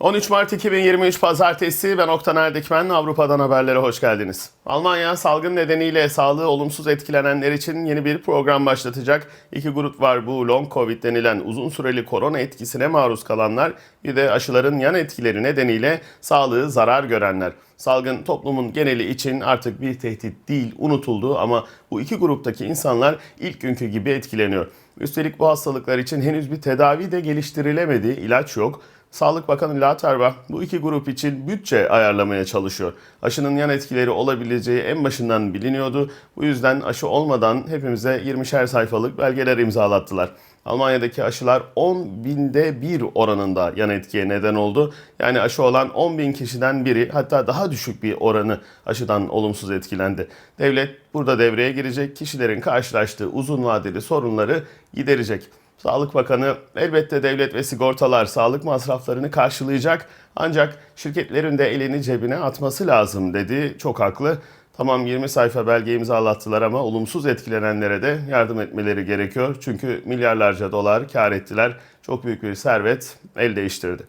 13 Mart 2023 Pazartesi ben Oktan Erdikmen Avrupa'dan haberlere hoş geldiniz. Almanya salgın nedeniyle sağlığı olumsuz etkilenenler için yeni bir program başlatacak. İki grup var bu long covid denilen uzun süreli korona etkisine maruz kalanlar bir de aşıların yan etkileri nedeniyle sağlığı zarar görenler. Salgın toplumun geneli için artık bir tehdit değil unutuldu ama bu iki gruptaki insanlar ilk günkü gibi etkileniyor. Üstelik bu hastalıklar için henüz bir tedavi de geliştirilemedi, ilaç yok. Sağlık Bakanı Lauterbach bu iki grup için bütçe ayarlamaya çalışıyor. Aşının yan etkileri olabileceği en başından biliniyordu. Bu yüzden aşı olmadan hepimize 20'şer sayfalık belgeler imzalattılar. Almanya'daki aşılar 10 binde bir oranında yan etkiye neden oldu. Yani aşı olan 10 bin kişiden biri hatta daha düşük bir oranı aşıdan olumsuz etkilendi. Devlet burada devreye girecek, kişilerin karşılaştığı uzun vadeli sorunları giderecek. Sağlık Bakanı elbette devlet ve sigortalar sağlık masraflarını karşılayacak ancak şirketlerin de elini cebine atması lazım dedi. Çok haklı. Tamam 20 sayfa belge imzalattılar ama olumsuz etkilenenlere de yardım etmeleri gerekiyor. Çünkü milyarlarca dolar kar ettiler. Çok büyük bir servet el değiştirdi.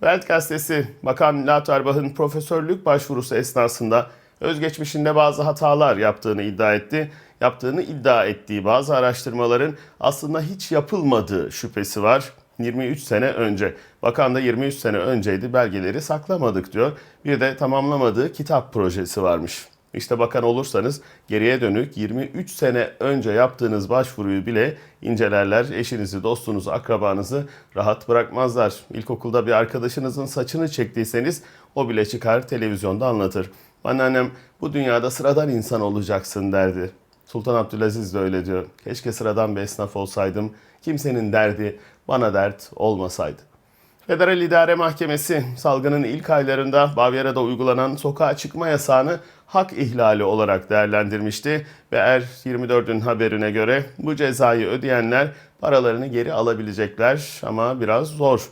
Welt gazetesi Bakan Lauterbach'ın profesörlük başvurusu esnasında özgeçmişinde bazı hatalar yaptığını iddia etti. Yaptığını iddia ettiği bazı araştırmaların aslında hiç yapılmadığı şüphesi var. 23 sene önce. Bakan da 23 sene önceydi belgeleri saklamadık diyor. Bir de tamamlamadığı kitap projesi varmış. İşte bakan olursanız geriye dönük 23 sene önce yaptığınız başvuruyu bile incelerler. Eşinizi, dostunuzu, akrabanızı rahat bırakmazlar. İlkokulda bir arkadaşınızın saçını çektiyseniz o bile çıkar televizyonda anlatır. Anneannem bu dünyada sıradan insan olacaksın derdi. Sultan Abdülaziz de öyle diyor. Keşke sıradan bir esnaf olsaydım. Kimsenin derdi bana dert olmasaydı. Federal İdare Mahkemesi salgının ilk aylarında Bavyera'da uygulanan sokağa çıkma yasağını hak ihlali olarak değerlendirmişti ve Er 24'ün haberine göre bu cezayı ödeyenler paralarını geri alabilecekler ama biraz zor.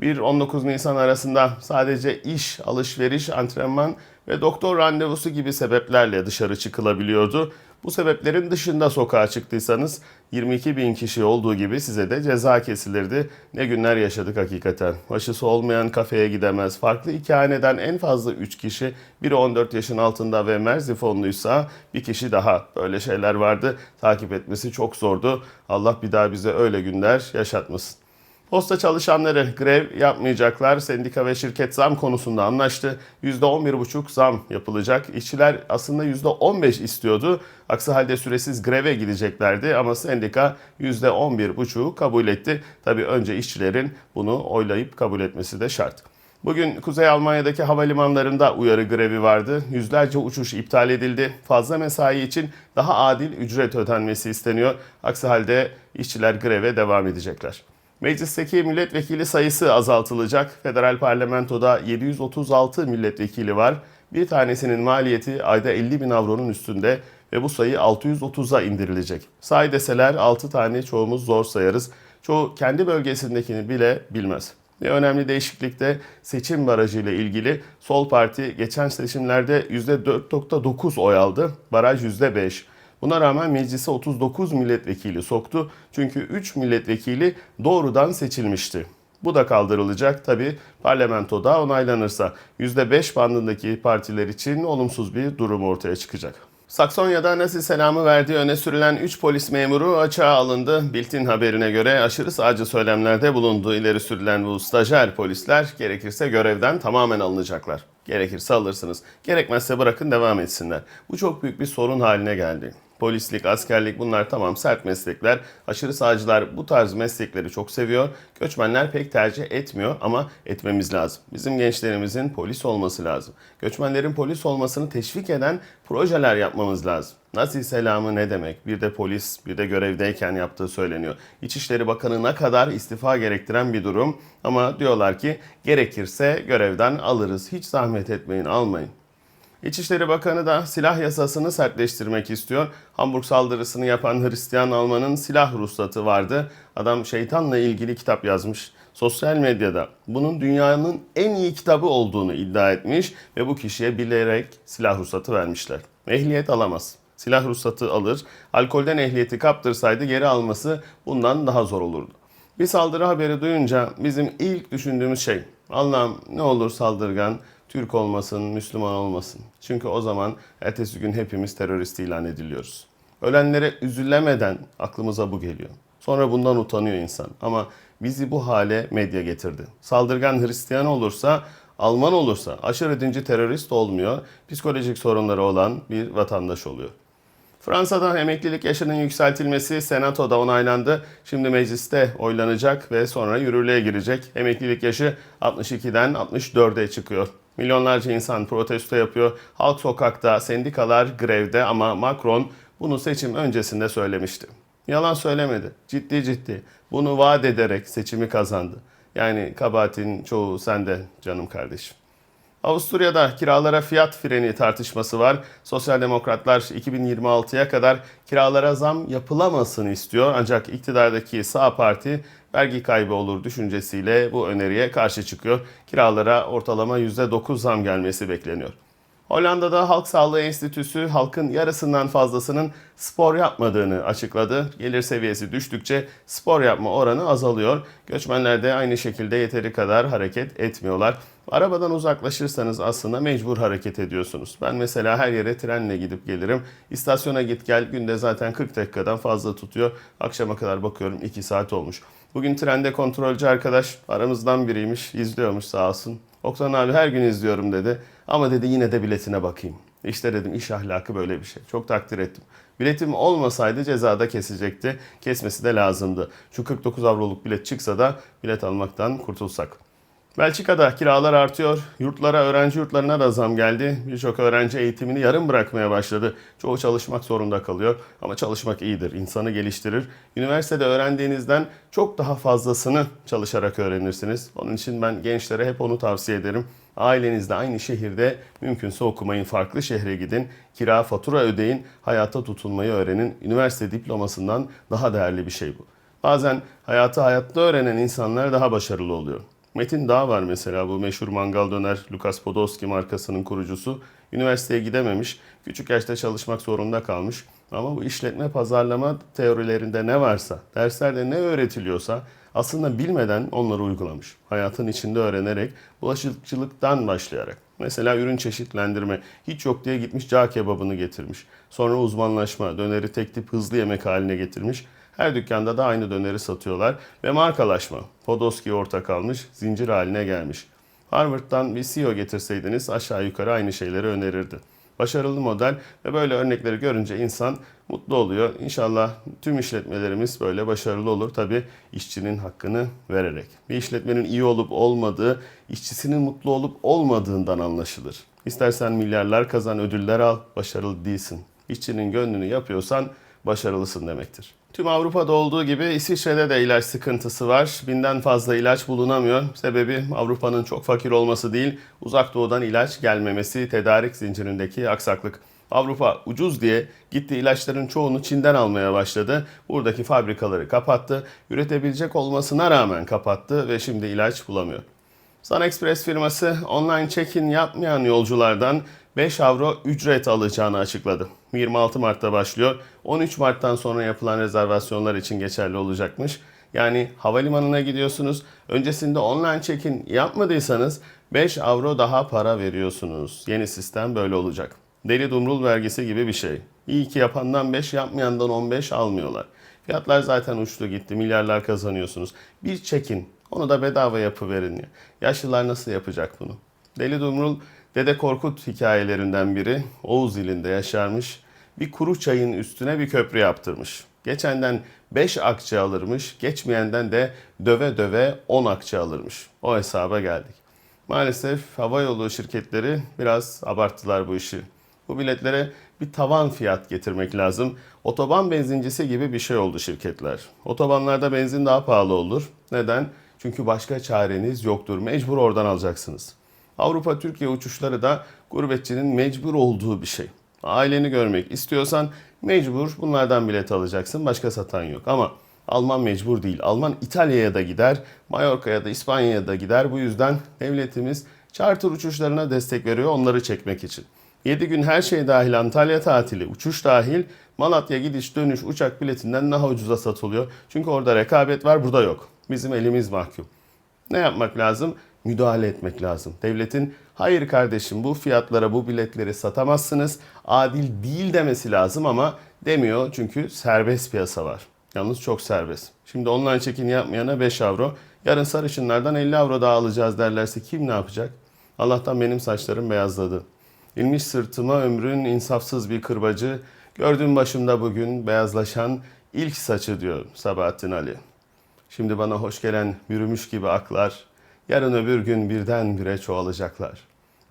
1-19 Nisan arasında sadece iş, alışveriş, antrenman ve doktor randevusu gibi sebeplerle dışarı çıkılabiliyordu. Bu sebeplerin dışında sokağa çıktıysanız 22 bin kişi olduğu gibi size de ceza kesilirdi. Ne günler yaşadık hakikaten. Aşısı olmayan kafeye gidemez. Farklı iki haneden en fazla 3 kişi, biri 14 yaşın altında ve merzifonluysa bir kişi daha. Böyle şeyler vardı. Takip etmesi çok zordu. Allah bir daha bize öyle günler yaşatmasın. Posta çalışanları grev yapmayacaklar. Sendika ve şirket zam konusunda anlaştı. %11,5 zam yapılacak. İşçiler aslında %15 istiyordu. Aksi halde süresiz greve gideceklerdi ama sendika %11,5'u kabul etti. Tabii önce işçilerin bunu oylayıp kabul etmesi de şart. Bugün Kuzey Almanya'daki havalimanlarında uyarı grevi vardı. Yüzlerce uçuş iptal edildi. Fazla mesai için daha adil ücret ödenmesi isteniyor. Aksi halde işçiler greve devam edecekler. Meclisteki milletvekili sayısı azaltılacak. Federal parlamentoda 736 milletvekili var. Bir tanesinin maliyeti ayda 50 bin avronun üstünde ve bu sayı 630'a indirilecek. Say deseler 6 tane çoğumuz zor sayarız. Çoğu kendi bölgesindekini bile bilmez. Bir önemli değişiklik de seçim barajı ile ilgili Sol Parti geçen seçimlerde %4.9 oy aldı. Baraj %5. Buna rağmen meclise 39 milletvekili soktu. Çünkü 3 milletvekili doğrudan seçilmişti. Bu da kaldırılacak tabi parlamentoda onaylanırsa. %5 bandındaki partiler için olumsuz bir durum ortaya çıkacak. Saksonya'da Nazi selamı verdiği öne sürülen 3 polis memuru açığa alındı. Bild'in haberine göre aşırı sağcı söylemlerde bulunduğu ileri sürülen bu stajyer polisler gerekirse görevden tamamen alınacaklar. Gerekirse alırsınız. Gerekmezse bırakın devam etsinler. Bu çok büyük bir sorun haline geldi. Polislik, askerlik bunlar tamam sert meslekler. Aşırı sağcılar bu tarz meslekleri çok seviyor. Göçmenler pek tercih etmiyor ama etmemiz lazım. Bizim gençlerimizin polis olması lazım. Göçmenlerin polis olmasını teşvik eden projeler yapmamız lazım. Nazi selamı ne demek? Bir de polis, bir de görevdeyken yaptığı söyleniyor. İçişleri Bakanı'na kadar istifa gerektiren bir durum. Ama diyorlar ki gerekirse görevden alırız. Hiç zahmet etmeyin, almayın. İçişleri Bakanı da silah yasasını sertleştirmek istiyor. Hamburg saldırısını yapan Hristiyan Alman'ın silah ruhsatı vardı. Adam şeytanla ilgili kitap yazmış. Sosyal medyada bunun dünyanın en iyi kitabı olduğunu iddia etmiş ve bu kişiye bilerek silah ruhsatı vermişler. Ehliyet alamaz. Silah ruhsatı alır. Alkolden ehliyeti kaptırsaydı geri alması bundan daha zor olurdu. Bir saldırı haberi duyunca bizim ilk düşündüğümüz şey Allah'ım ne olur saldırgan Türk olmasın, Müslüman olmasın. Çünkü o zaman ertesi gün hepimiz terörist ilan ediliyoruz. Ölenlere üzülemeden aklımıza bu geliyor. Sonra bundan utanıyor insan. Ama bizi bu hale medya getirdi. Saldırgan Hristiyan olursa, Alman olursa aşırı dinci terörist olmuyor. Psikolojik sorunları olan bir vatandaş oluyor. Fransa'da emeklilik yaşının yükseltilmesi senatoda onaylandı. Şimdi mecliste oylanacak ve sonra yürürlüğe girecek. Emeklilik yaşı 62'den 64'e çıkıyor. Milyonlarca insan protesto yapıyor. Halk sokakta, sendikalar grevde ama Macron bunu seçim öncesinde söylemişti. Yalan söylemedi. Ciddi ciddi. Bunu vaat ederek seçimi kazandı. Yani kabahatin çoğu sende canım kardeşim. Avusturya'da kiralara fiyat freni tartışması var. Sosyal demokratlar 2026'ya kadar kiralara zam yapılamasını istiyor. Ancak iktidardaki sağ parti vergi kaybı olur düşüncesiyle bu öneriye karşı çıkıyor. Kiralara ortalama %9 zam gelmesi bekleniyor. Hollanda'da Halk Sağlığı Enstitüsü halkın yarısından fazlasının spor yapmadığını açıkladı. Gelir seviyesi düştükçe spor yapma oranı azalıyor. Göçmenler de aynı şekilde yeteri kadar hareket etmiyorlar. Arabadan uzaklaşırsanız aslında mecbur hareket ediyorsunuz. Ben mesela her yere trenle gidip gelirim. İstasyona git gel günde zaten 40 dakikadan fazla tutuyor. Akşama kadar bakıyorum 2 saat olmuş. Bugün trende kontrolcü arkadaş aramızdan biriymiş, izliyormuş sağ olsun. Oktan abi her gün izliyorum dedi. Ama dedi yine de biletine bakayım. İşte dedim iş ahlakı böyle bir şey. Çok takdir ettim. Biletim olmasaydı cezada kesecekti. Kesmesi de lazımdı. Şu 49 avroluk bilet çıksa da bilet almaktan kurtulsak. Belçika'da kiralar artıyor. Yurtlara, öğrenci yurtlarına da zam geldi. Birçok öğrenci eğitimini yarım bırakmaya başladı. Çoğu çalışmak zorunda kalıyor. Ama çalışmak iyidir, insanı geliştirir. Üniversitede öğrendiğinizden çok daha fazlasını çalışarak öğrenirsiniz. Onun için ben gençlere hep onu tavsiye ederim. Ailenizde aynı şehirde mümkünse okumayın, farklı şehre gidin, kira, fatura ödeyin, hayata tutunmayı öğrenin. Üniversite diplomasından daha değerli bir şey bu. Bazen hayatı hayatta öğrenen insanlar daha başarılı oluyor. Metin Dağ var mesela bu meşhur mangal döner Lukas Podolski markasının kurucusu. Üniversiteye gidememiş, küçük yaşta çalışmak zorunda kalmış. Ama bu işletme pazarlama teorilerinde ne varsa, derslerde ne öğretiliyorsa aslında bilmeden onları uygulamış. Hayatın içinde öğrenerek, bulaşıkçılıktan başlayarak. Mesela ürün çeşitlendirme, hiç yok diye gitmiş cağ kebabını getirmiş. Sonra uzmanlaşma, döneri tek tip hızlı yemek haline getirmiş. Her dükkanda da aynı döneri satıyorlar. Ve markalaşma. Podolski ortak almış, zincir haline gelmiş. Harvard'dan bir CEO getirseydiniz aşağı yukarı aynı şeyleri önerirdi. Başarılı model ve böyle örnekleri görünce insan mutlu oluyor. İnşallah tüm işletmelerimiz böyle başarılı olur. Tabi işçinin hakkını vererek. Bir işletmenin iyi olup olmadığı, işçisinin mutlu olup olmadığından anlaşılır. İstersen milyarlar kazan, ödüller al, başarılı değilsin. İşçinin gönlünü yapıyorsan başarılısın demektir. Tüm Avrupa'da olduğu gibi İsviçre'de de ilaç sıkıntısı var. Binden fazla ilaç bulunamıyor. Sebebi Avrupa'nın çok fakir olması değil, uzak doğudan ilaç gelmemesi, tedarik zincirindeki aksaklık. Avrupa ucuz diye gitti ilaçların çoğunu Çin'den almaya başladı. Buradaki fabrikaları kapattı. Üretebilecek olmasına rağmen kapattı ve şimdi ilaç bulamıyor. Sun Express firması online check-in yapmayan yolculardan 5 avro ücret alacağını açıkladı. 26 Mart'ta başlıyor. 13 Mart'tan sonra yapılan rezervasyonlar için geçerli olacakmış. Yani havalimanına gidiyorsunuz. Öncesinde online check-in yapmadıysanız 5 avro daha para veriyorsunuz. Yeni sistem böyle olacak. Deli dumrul vergisi gibi bir şey. İyi ki yapandan 5 yapmayandan 15 almıyorlar. Fiyatlar zaten uçtu gitti. Milyarlar kazanıyorsunuz. Bir çekin. Onu da bedava yapıverin ya. Yaşlılar nasıl yapacak bunu? Deli Dumrul Dede Korkut hikayelerinden biri. Oğuz ilinde yaşarmış. Bir kuru çayın üstüne bir köprü yaptırmış. Geçenden 5 akçe alırmış, geçmeyenden de döve döve 10 akçe alırmış. O hesaba geldik. Maalesef havayolu şirketleri biraz abarttılar bu işi. Bu biletlere bir tavan fiyat getirmek lazım. Otoban benzincisi gibi bir şey oldu şirketler. Otobanlarda benzin daha pahalı olur. Neden? Çünkü başka çareniz yoktur. Mecbur oradan alacaksınız. Avrupa Türkiye uçuşları da gurbetçinin mecbur olduğu bir şey. Aileni görmek istiyorsan mecbur bunlardan bilet alacaksın. Başka satan yok. Ama Alman mecbur değil. Alman İtalya'ya da gider, Mallorca'ya da İspanya'ya da gider. Bu yüzden devletimiz charter uçuşlarına destek veriyor onları çekmek için. 7 gün her şey dahil Antalya tatili, uçuş dahil Malatya gidiş dönüş uçak biletinden daha ucuza satılıyor. Çünkü orada rekabet var, burada yok. Bizim elimiz mahkum. Ne yapmak lazım? Müdahale etmek lazım. Devletin hayır kardeşim bu fiyatlara bu biletleri satamazsınız adil değil demesi lazım ama demiyor çünkü serbest piyasa var. Yalnız çok serbest. Şimdi online check-in yapmayana 5 avro, yarın sarışınlardan 50 avro daha alacağız derlerse kim ne yapacak? Allah'tan benim saçlarım beyazladı. İnmiş sırtıma ömrün insafsız bir kırbacı, gördüm başımda bugün beyazlaşan ilk saçı diyor Sabahattin Ali. Şimdi bana hoş gelen yürümüş gibi aklar, yarın öbür gün birdenbire çoğalacaklar.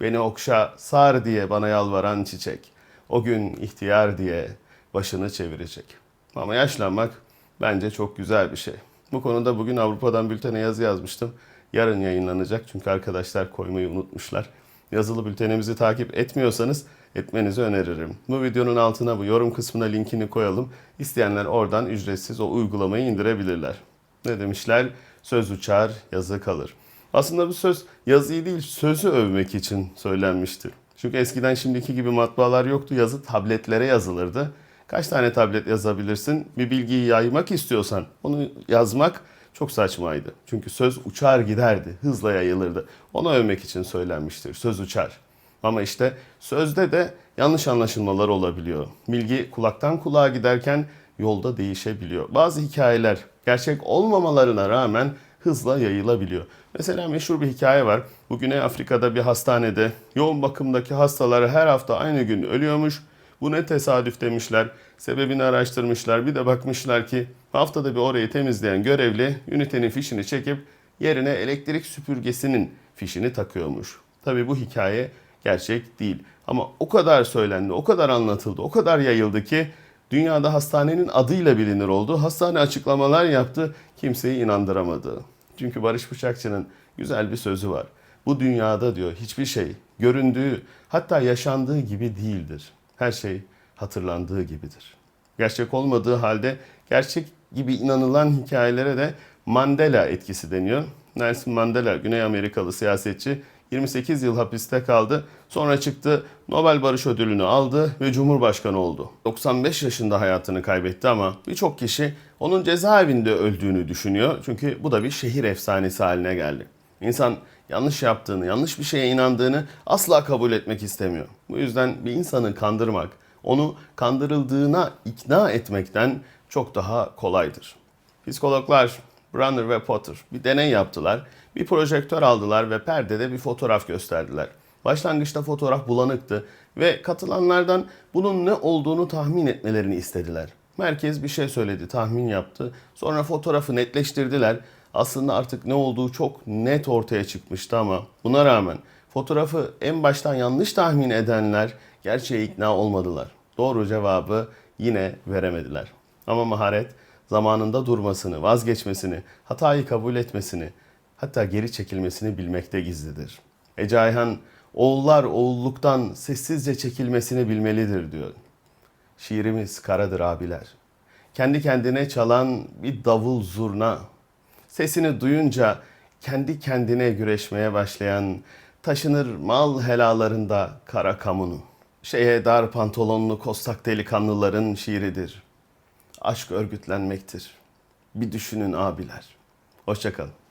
Beni okşa, sar diye bana yalvaran çiçek, o gün ihtiyar diye başını çevirecek. Ama yaşlanmak bence çok güzel bir şey. Bu konuda bugün Avrupa'dan bültene yazı yazmıştım. Yarın yayınlanacak çünkü arkadaşlar koymayı unutmuşlar. Yazılı bültenimizi takip etmiyorsanız etmenizi öneririm. Bu videonun altına bu yorum kısmına linkini koyalım. İsteyenler oradan ücretsiz o uygulamayı indirebilirler. Ne demişler? Söz uçar, yazı kalır. Aslında bu söz yazıyı değil sözü övmek için söylenmiştir. Çünkü eskiden şimdiki gibi matbaalar yoktu. Yazı tabletlere yazılırdı. Kaç tane tablet yazabilirsin? Bir bilgiyi yaymak istiyorsan onu yazmak çok saçmaydı. Çünkü söz uçar giderdi, hızla yayılırdı. Onu övmek için söylenmiştir. Söz uçar. Ama işte sözde de yanlış anlaşılmalar olabiliyor. Bilgi kulaktan kulağa giderken yolda değişebiliyor. Bazı hikayeler gerçek olmamalarına rağmen hızla yayılabiliyor. Mesela meşhur bir hikaye var. Bu Güney Afrika'da bir hastanede yoğun bakımdaki hastaları her hafta aynı gün ölüyormuş. Bu ne tesadüf demişler. Sebebini araştırmışlar. Bir de bakmışlar ki haftada bir orayı temizleyen görevli ünitenin fişini çekip yerine elektrik süpürgesinin fişini takıyormuş. Tabii bu hikaye gerçek değil. Ama o kadar söylendi, o kadar anlatıldı, o kadar yayıldı ki dünyada hastanenin adıyla bilinir oldu. Hastane açıklamalar yaptı, kimseyi inandıramadı. Çünkü Barış Bıçakçı'nın güzel bir sözü var. Bu dünyada diyor hiçbir şey göründüğü hatta yaşandığı gibi değildir. Her şey hatırlandığı gibidir. Gerçek olmadığı halde gerçek gibi inanılan hikayelere de Mandela etkisi deniyor. Nelson Mandela Güney Amerikalı siyasetçi 28 yıl hapiste kaldı. Sonra çıktı Nobel Barış Ödülünü aldı ve Cumhurbaşkanı oldu. 95 yaşında hayatını kaybetti ama birçok kişi onun cezaevinde öldüğünü düşünüyor. Çünkü bu da bir şehir efsanesi haline geldi. İnsan yanlış yaptığını, yanlış bir şeye inandığını asla kabul etmek istemiyor. Bu yüzden bir insanı kandırmak, onu kandırıldığına ikna etmekten çok daha kolaydır. Psikologlar Brunner ve Potter bir deney yaptılar. Bir projektör aldılar ve perdede bir fotoğraf gösterdiler. Başlangıçta fotoğraf bulanıktı ve katılanlardan bunun ne olduğunu tahmin etmelerini istediler. Merkez bir şey söyledi, tahmin yaptı. Sonra fotoğrafı netleştirdiler. Aslında artık ne olduğu çok net ortaya çıkmıştı ama buna rağmen fotoğrafı en baştan yanlış tahmin edenler gerçeğe ikna olmadılar. Doğru cevabı yine veremediler. Ama maharet zamanında durmasını, vazgeçmesini, hatayı kabul etmesini, hatta geri çekilmesini bilmekte gizlidir. Ece Ayhan, oğullar oğulluktan sessizce çekilmesini bilmelidir diyor. Şiirimiz karadır abiler. Kendi kendine çalan bir davul zurna. Sesini duyunca kendi kendine güreşmeye başlayan taşınır mal helalarında kara kamunu. Şeye dar pantolonlu kostak delikanlıların şiiridir. Aşk örgütlenmektir. Bir düşünün abiler. Hoşçakalın.